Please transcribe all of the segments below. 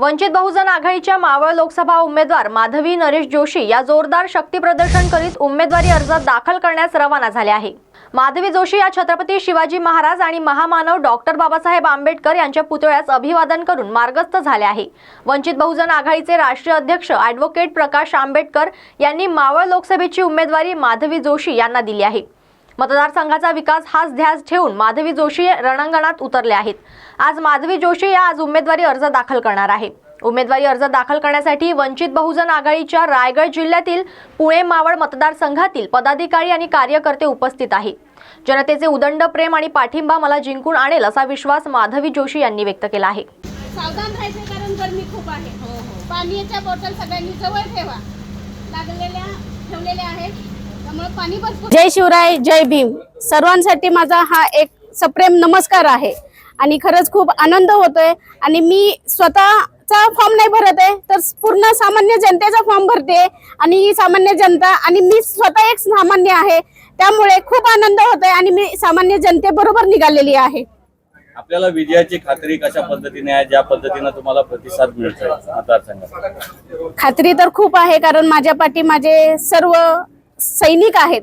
वंचित बहुजन आघाडीच्या मावळ लोकसभा उमेदवार माधवी नरेश जोशी या जोरदार शक्ती प्रदर्शन करीत उमेदवारी अर्ज दाखल करण्यास रवाना झाले आहे. माधवी जोशी या छत्रपती शिवाजी महाराज आणि महामानव डॉक्टर बाबासाहेब आंबेडकर यांच्या पुतळ्यास अभिवादन करून मार्गस्थ झाले आहे. वंचित बहुजन आघाडीचे राष्ट्रीय अध्यक्ष ॲडव्होकेट प्रकाश आंबेडकर यांनी मावळ लोकसभेची उमेदवारी माधवी जोशी यांना दिली आहे. मतदारसंघाचा विकास हाच ध्यास ठेवून माधवी जोशी रणांगणात उतरले आहेत. आज माधवी जोशी या आज उमेदवारी अर्ज दाखल करणार आहे. उमेदवारी अर्ज दाखल करण्यासाठी वंचित बहुजन आघाडीच्या रायगड जिल्ह्यातील पुणे मावळ मतदारसंघातील पदाधिकारी आणि कार्यकर्ते उपस्थित आहेत जनतेचे उदंड प्रेम आणि पाठिंबा मला जिंकून आणेल असा विश्वास माधवी जोशी यांनी व्यक्त केला आहे. सावधान राहायचे कारण गरमी खूप आहे. पाण्याच्या बॉटल सगळ्यांनी जवळ ठेवा. लागलेल्या ठेवलेल्या आहेत. जय शिवराय जय भीम. सर्वांसाठी माझा हा एक सप्रेम नमस्कार आहे. आणि खरंच खूप आनंद होतोय. आणि मी स्वतःचा फॉर्म नाही भरत आहे तर पूर्ण सामान्य जनतेचा फॉर्म भरते आणि ही सामान्य जनता आणि मी स्वतः एक सामान्य आहे. त्यामुळे खूप आनंद होतोय आणि मी सामान्य जनतेबरोबर निघालेली आहे. आपल्याला विजयाची खात्री कशा पद्धतीने आहे? ज्या पद्धतीने तुम्हाला प्रतिसाद मिळतोय? मतदारसंघात खात्री तर खूप आहे कारण माझ्या पाठी माझे सर्व सैनिक आहेत.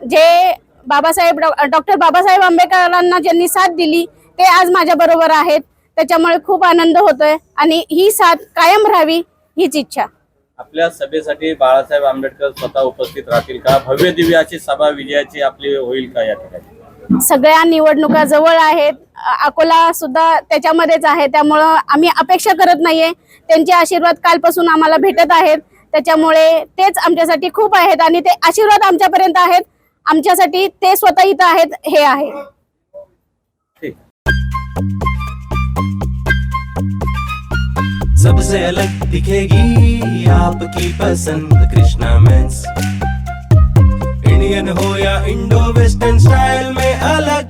जे बाबासाहेब डॉक्टर बाबासाहेब आंबेडकरांना ज्यांनी साथ दिली ते आज माझ्या बरोबर आहेत. त्याच्यामुळे खूप आनंद होतोय आणि ही साथ कायम राहावी हीच इच्छा. आपल्या सभेसाठी बाळासाहेब आंबेडकर स्वतः उपस्थित राहतील का? भव्य दिव्य अशी सभा विजयाची आपली होईल का या ठिकाणी? सगळ्या निवडणुका जवळ आहेत. अकोला सुद्धा त्याच्यामध्येच आहे. त्यामुळं आम्ही अपेक्षा करत नाहीये. त्यांचे आशीर्वाद कालपासून आम्हाला भेटत आहेत. त्याच्यामुळे तेच आमच्यासाठी खूप आहेत आणि ते आशीर्वाद आमच्यापर्यंत आहेत. आमच्यासाठी ते स्वतः इथं आहेत हे आहे. सबसे अलग दिखेगी आपकी पसंद कृष्णा मेंस इंडियन हो या इंडो वेस्टर्न स्टाइल में अलग